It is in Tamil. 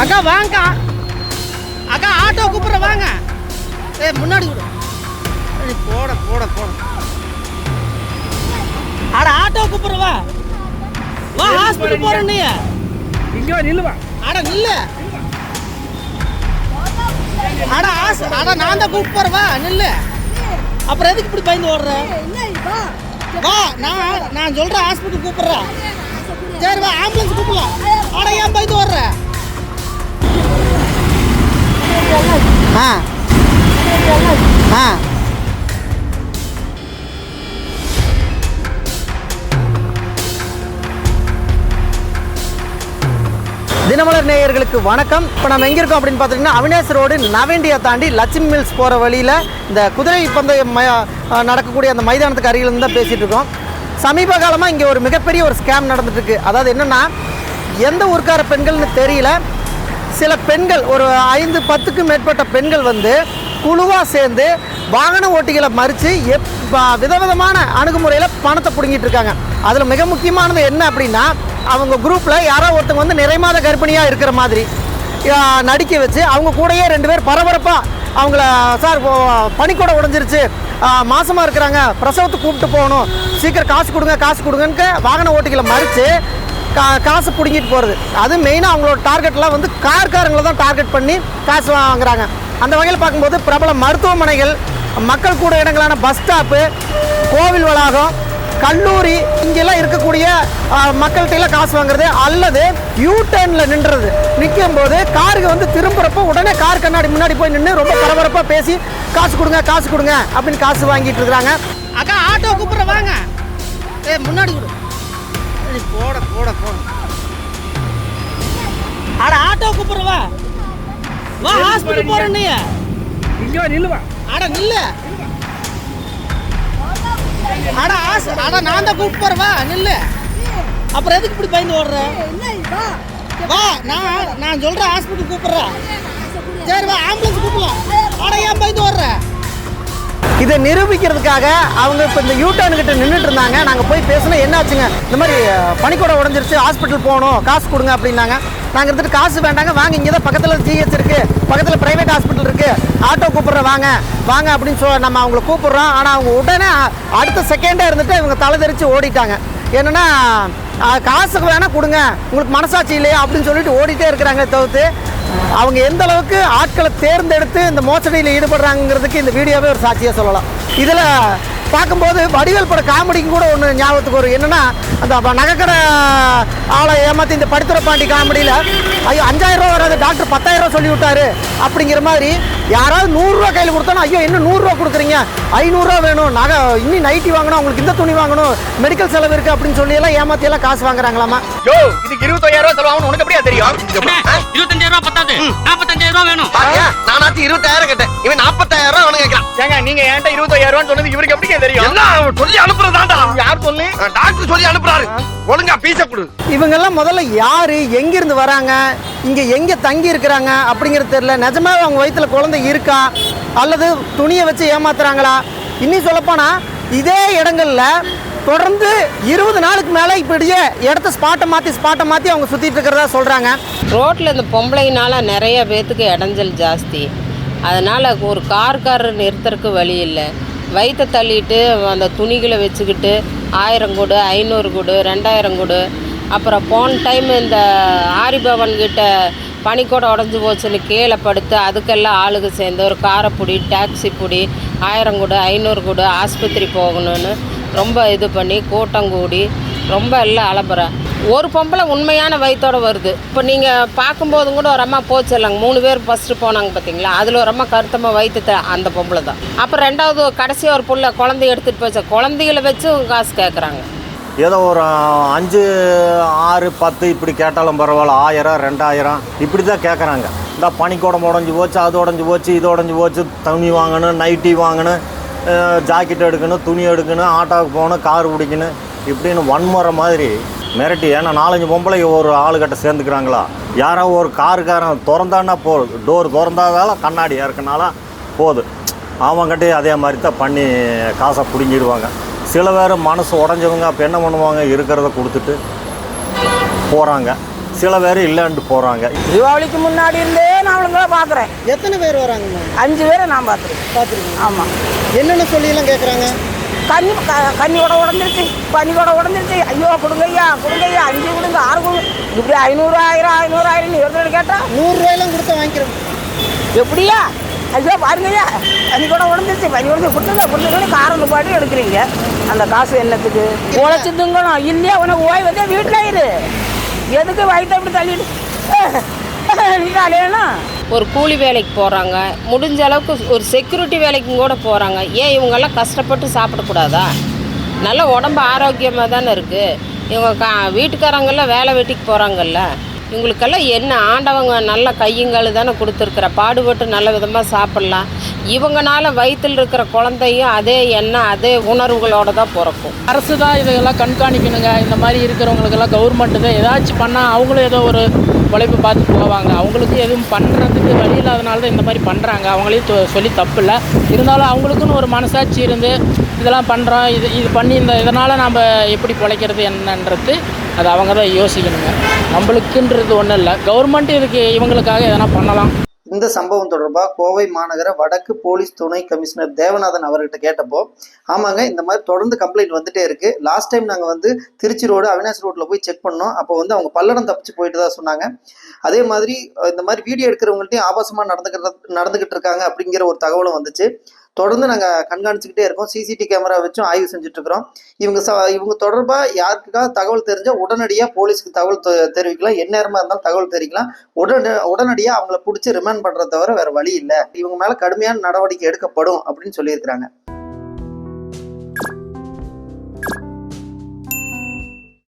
அக்கா வாங்க அக்கா ஆட்டோ கூப்பிட்ற வாங்க. ஏ முன்னாடி நீ போட போட போட. அட ஆட்டோ கூப்பிட்ற வா. வா ஹாஸ்பிட்டல் போற நீ? இங்கே வா நில்லுவா அட நில்லு. அட ஆஸ் அட நான் தான் கூப்பிட்டு போறேன் வா நில்லு. அப்புறம் எதுக்கு இப்படி பயந்து ஓடுற? வா நான் நான் சொல்றேன் ஹாஸ்பிட்டல் கூப்பிடுறேன். சரி வா ஆம்புலன்ஸ் கூப்பிடலாம். அட ஏன் பயந்து ஓடுற? ஆ. ஆ. தினமலர் நேயர்களுக்கு வணக்கம். இப்போ நம்ம எங்கே இருக்கோம் அப்படின்னு பார்த்தீங்கன்னா அவினேஷ் ரோடு நவேண்டியா தாண்டி லட்சுமி மில்ஸ் போகிற வழியில் இந்த குதிரை பந்தயம் நடக்கக்கூடிய அந்த மைதானத்துக்கு அருகில் இருந்து தான் பேசிகிட்டு இருக்கோம். சமீப காலமாக இங்கே ஒரு மிகப்பெரிய ஒரு ஸ்கேம் நடந்துட்டுருக்கு அதாவது என்னென்னா எந்த ஊருக்கார பெண்கள்னு தெரியல சில பெண்கள் ஒரு ஐந்து பத்துக்கும் மேற்பட்ட பெண்கள் வந்து குழுவாக சேர்ந்து வாகன ஓட்டிகளை மறித்து எப் விதவிதமான அணுகுமுறையில் பணத்தை பிடுங்கிட்டு இருக்காங்க. அதில் மிக முக்கியமானது என்ன அப்படின்னா அவங்க குரூப்பில் யாரோ ஒருத்தவங்க வந்து நிறைமாத கர்ப்பிணியாக இருக்கிற மாதிரி நடிக்க வச்சு அவங்க கூடயே ரெண்டு பேர் பரபரப்பாக அவங்கள சார் பனிக்கூட உடஞ்சிருச்சு மாசமாக இருக்கிறாங்க பிரசவத்துக்கு கூப்பிட்டு போகணும் சீக்கிரம் காசு கொடுங்க காசு கொடுங்கன்னு வாகன ஓட்டிகளை மறித்து கா காசு பிடுங்கிட்டு போகிறது அது மெயினாக அவங்களோட டார்கெட்லாம் வந்து கார்காரங்களை தான் டார்கெட் பண்ணி காசு வாங்குறாங்க. அந்த வகையில் பார்க்கும்போது பிரபல மருத்துவமனைகள் மக்கள் கூட இடங்களான பஸ் ஸ்டாப்பு கோவில் வளாகம் கல்லூரி இங்கெல்லாம் இருக்கக்கூடிய மக்கள்கிட்டலாம் காசு வாங்குறது அல்லது யூ டர்னில் நின்றுறது நிற்கும் போது காருக்கு வந்து திரும்புறப்போ உடனே கார் கண்ணாடி முன்னாடி போய் நின்று ரொம்ப பரபரப்பாக பேசி காசு கொடுங்க காசு கொடுங்க அப்படின்னு காசு வாங்கிட்டு இருக்கிறாங்க. அக்கா ஆட்டோ கூப்பிட்ற வாங்க. முன்னாடி விடு. போட போட போட அட ஆட்டோ கூப்பிட்ற வா. ஹாஸ்பிட்டல் போற நீ. இங்கே நில்லுவா அட நில்லு. அட ஆஸ் அட நான் தான் கூப்பிட்டு போறேன் வா நில்லு. அப்புறம் எதுக்கு இப்படி பயந்து ஓடுற? வா நான் நான் சொல்றேன் ஹாஸ்பிட்டல் கூப்பிடுறேன். சரி வா ஆம்புலன்ஸ் கூப்பிடலாம். அட ஏன் பயந்து ஓடுற? இதை நிரூபிக்கிறதுக்காக அவங்க இப்போ இந்த யூட்டர்ன் கிட்ட நின்றுட்டு இருந்தாங்க நாங்கள் போய் பேசினா என்னாச்சுங்க? இந்த மாதிரி பனிக்கூட உடஞ்சிருச்சு. ஹாஸ்பிட்டல் போகணும். காசு கொடுங்க அப்படின்னாங்க. நாங்கள் இருந்துட்டு காசு வேண்டாங்க. வாங்க இங்கே தான் பக்கத்தில் ஜிஹெச் இருக்குது பக்கத்தில் ப்ரைவேட் ஹாஸ்பிட்டல் இருக்குது ஆட்டோ கூப்பிட்றேன் வாங்க. வாங்க அப்படின்னு சொ நம்ம அவங்கள கூப்பிட்றோம். ஆனால் அவங்க உடனே அடுத்த செகண்டாக இருந்துட்டு இவங்க தலை தெரிச்சு ஓடிட்டாங்க. என்னென்னா காசுக்கு வேணால் கொடுங்க. உங்களுக்கு மனசாட்சி இல்லையா அப்படின்னு சொல்லிட்டு ஓடிட்டே இருக்கிறாங்களே தவிர்த்து அவங்க எந்த அளவுக்கு ஆட்களை தேர்ந்தெடுத்து இந்த மோசடியில் ஈடுபடுறாங்கிறதுக்கு இந்த வீடியோவே ஒரு சாட்சியாக சொல்லலாம். இதில் பார்க்கும்போது வடிவேல் பட காமெடிக்கு கூட ஒன்று ஞாபகத்துக்கு வரும். என்னன்னா அந்த நகைக்கடை ஆளை ஏமாற்றி இந்த படுத்துற பாண்டி காமெடியில் ஐயோ அஞ்சாயிரம் ரூபா வராது டாக்டர் பத்தாயிரம் ரூபா சொல்லி விட்டாரு அப்படிங்கிற மாதிரி யாராவது நூறுரூவா கையில் கொடுத்தோன்னா ஐயோ இன்னும் நூறுரூவா கொடுக்குறீங்க? ஐநூறுரூவா வேணும். நகை இன்னும் நைட்டி வாங்கணும் உங்களுக்கு இந்த துணி வாங்கணும் மெடிக்கல் செலவு இருக்குது அப்படின்னு சொல்லி எல்லாம் ஏமாத்தி எல்லாம் காசு வாங்குறாங்களாமா? யோ இதுக்கு இருபத்தாயிரம் ரூபாய் செலவாகணும் உனக்கு எப்படியா தெரியும்? இருபத்தஞ்சாயிரம் ரூபாய் பத்தாது. நாற்பத்தஞ்சாயிரம் ரூபாய் வேணும். நானாச்சும் இருபத்தாயிரம் கேட்டேன். இவன் நாற்பத்தாயிரம் ரூபாய் அவனு கேட்கறான் ஏங்க நீங்க என்கிட்ட இருபத்தாயிரம் ரூபாய் சொன்னது இவருக்கு எப்படி தெரியும். எல்லாம் சொல்லி அனுப்புறதாண்டா? யார் சொல்லி? டாக்டர் சொல்லி அனுப்புறாரு. ஒழுங்கா பீச கொடு. இவங்கெல்லாம் முதல்ல யார் எங்கேருந்து வராங்க இங்கே எங்கே தங்கி இருக்கிறாங்க அப்படிங்கிறது தெரியல. நிஜமாவே அவங்க வயித்துல குழந்தை இருக்கா? அல்லது துணியை வச்சு ஏமாத்துறாங்களா? இன்னும் சொல்லப்போனால் இதே இடங்கள்ல தொடர்ந்து இருபது நாளுக்கு மேலே இப்படியே இடத்த ஸ்பாட்டை மாற்றி ஸ்பாட்டை மாற்றி அவங்க சுற்றிட்டு இருக்கிறதா சொல்கிறாங்க ரோட்டில் இந்த பொம்பளைங்கனால நிறைய பேத்துக்கு இடைஞ்சல் ஜாஸ்தி. அதனால் ஒரு கார்காரர் நிறுத்துறதுக்கு வழி இல்லை. வயிற்ற தள்ளிட்டு அந்த துணிகளை வச்சுக்கிட்டு ஆயிரம் கொடு ஐநூறு கொடு ரெண்டாயிரம் கொடு. அப்புறம் போன டைம் இந்த ஆரிபவன் கிட்ட பனிக்கூட உடஞ்சி போச்சுன்னு கீழே படுத்து அதுக்கெல்லாம் ஆளுங்க சேர்ந்து ஒரு காரப்பொடி டாக்ஸி பொடி ஆயிரம் கொடு ஐநூறு கொடு ஆஸ்பத்திரி போகணும்னு ரொம்ப இது பண்ணி கூட்டம் கூடி ரொம்ப இல்லை அலப்புறேன் ஒரு பொம்பளை உண்மையான வயிற்றோடு வருது. இப்போ நீங்கள் பார்க்கும்போதும் கூட ஒரு அம்மா போச்சு இல்லைங்க. மூணு பேர் ஃபஸ்ட்டு போனாங்க பார்த்தீங்களா அதில் ஒரு அம்மா கருத்தமாக வயிற்று அந்த பொம்பளை தான். அப்புறம் ரெண்டாவது கடைசி ஒரு பிள்ளை குழந்தைய எடுத்துகிட்டு போச்சு. குழந்தைகளை வச்சு காசு கேட்குறாங்க ஏதோ ஒரு அஞ்சு ஆறு பத்து இப்படி கேட்டாலும் பரவாயில்ல. ஆயிரம் ரெண்டாயிரம் இப்படி தான் கேட்குறாங்க இந்த பனிக்கூடம் உடஞ்சி போச்சு அது உடஞ்சி போச்சு இது உடஞ்சி போச்சு துணி வாங்கணும் நைட்டி வாங்கணும் ஜாக்கெட் எடுக்கணும் துணி எடுக்கணும் ஆட்டோவுக்கு போகணும் கார் பிடிக்கணும். இப்படின்னு வன்முறை மாதிரி மிரட்டி ஏன்னா நாலஞ்சு பொம்பளை ஒரு ஆளுகிட்ட சேர்ந்துக்கிறாங்களா? யாரோ ஒரு காருக்காரன் திறந்தான்னா போ டோர் திறந்தாதால கண்ணாடி இறக்குனால போகுது அவங்ககிட்டே அதே மாதிரி தான் பண்ணி காசை பிடுங்கிடுவாங்க. சில பேர் மனசு உடஞ்சவங்க அப்போ என்ன பண்ணுவாங்க? இருக்கிறத கொடுத்துட்டு போகிறாங்க சில பேர் இல்லைன்ட்டு போகிறாங்க தீபாவளிக்கு முன்னாடி இருந்தே நான் அவளுங்கள பார்க்குறேன். எத்தனை பேர் வராங்கம்மா? அஞ்சு பேரை நான் பார்த்துருக்கேன். பார்த்துருக்கீங்க. ஆமாம் என்னென்ன சொல்லியெல்லாம் கேட்குறாங்க கன்னி க- கன்னி கூட உடஞ்சிருச்சு பனி கூட உடஞ்சிருச்சு ஐயோ கொடுங்கய்யா கொடுங்கய்யா அஞ்சு கொடுங்க ஆறு கொடுங்க இப்படி ஐநூறு ஆயிரம் ஐநூறு ஆயிரம் இவர்கள் கேட்டா நூறுரூவாயெல்லாம் கொடுத்து வாங்கிக்கிறோம் எப்படியா ஐயோ பாருங்கய்யா பனி கூட உடஞ்சிருச்சு பனி உடஞ்சி கொடுத்துங்க கொடுத்துங்க காரம் பாட்டி எடுக்கிறீங்க அந்த காசு என்னத்துக்கு உழைச்சி திங்கணும் இல்லையா உனக்கு ஓய் வந்து வீட்டில் இரு எதுக்கு வயிற்று அப்படி தள்ளிட்டு நீ அலையணும் ஒரு கூலி வேலைக்கு போகிறாங்க முடிஞ்ச அளவுக்கு ஒரு செக்யூரிட்டி வேலைக்கும் கூட போகிறாங்க ஏன் இவங்கெல்லாம் கஷ்டப்பட்டு சாப்பிடக்கூடாதா? நல்ல உடம்பு ஆரோக்கியமாக தானே இருக்குது இவங்க கா வீட்டுக்காரங்கெல்லாம் வேலை வெட்டிக்கு போகிறாங்கல்ல இவங்களுக்கெல்லாம் என்ன ஆண்டவங்க நல்ல கையுங்கள் தானே கொடுத்துருக்குற? பாடுபட்டு நல்ல விதமாக சாப்பிட்லாம். இவங்கனால வயிற்றில் இருக்கிற குழந்தையும் அதே எண்ணம் அதே உணர்வுகளோடு தான் பிறக்கும். அரசு தான் இதையெல்லாம் கண்காணிக்கணுங்க. இந்த மாதிரி இருக்கிறவங்களுக்கெல்லாம் கவர்மெண்ட்டு தான் ஏதாச்சும் பண்ணால் அவங்களும் ஏதோ ஒரு உழைப்பு பார்த்து போவாங்க. அவங்களுக்கு எதுவும் பண்ணுறதுக்கு வழி இல்லாதனால தான் இந்த மாதிரி பண்ணுறாங்க அவங்களையும் சொல்லி தப்பு இல்லை. இருந்தாலும் அவங்களுக்குன்னு ஒரு மனசாட்சி இருந்து இதெல்லாம் பண்ணுறோம் இது இது பண்ணி இந்த இதனால் நாம் எப்படி பிழைக்கிறது என்னன்றது அது அவங்க தான் யோசிக்கணுங்க. நம்மளுக்குன்றது ஒன்றும் இல்லை. கவர்மெண்ட் இதுக்கு இவங்களுக்காக எதனா பண்ணலாம். இந்த சம்பவம் தொடர்பாக கோவை மாநகர வடக்கு போலீஸ் துணை கமிஷனர் தேவநாதன் அவர்கிட்ட கேட்டப்போ ஆமாங்க இந்த மாதிரி தொடர்ந்து கம்ப்ளைண்ட் வந்துட்டே இருக்கு. லாஸ்ட் டைம் நாங்கள் வந்து திருச்சி ரோடு அவினாஷ் ரோட்டில் போய் செக் பண்ணோம். அப்போ வந்து அவங்க பல்லடம் தப்பிச்சு போயிட்டு தான் சொன்னாங்க. அதே மாதிரி இந்த மாதிரி வீடியோ எடுக்கிறவங்கள்ட்டையும் ஆபாசமாக நடந்துக்கிட்டு நடந்துக்கிட்டு இருக்காங்க அப்படிங்கிற ஒரு தகவலும் வந்துச்சு. தொடர்ந்து நாங்கள் கண்காணிச்சுக்கிட்டே இருக்கோம். சிசிடி கேமரா வச்சும் ஆய்வு செஞ்சுட்டு இருக்கிறோம் இவங்க ச இவங்க தொடர்பாக யாருக்காவது தகவல் தெரிஞ்சால் உடனடியாக போலீஸ்க்கு தகவல் தெ- தெரிவிக்கலாம். எந்நேரமாக இருந்தாலும் தகவல் தெரிவிக்கலாம். உடனே உடனடியாக அவங்கள பிடிச்சி ரிமாண்ட் பண்ணுறத தவிர வேறு வழி இல்லை. இவங்க மேலே கடுமையான நடவடிக்கை எடுக்கப்படும் அப்படின்னு சொல்லியிருக்கிறாங்க.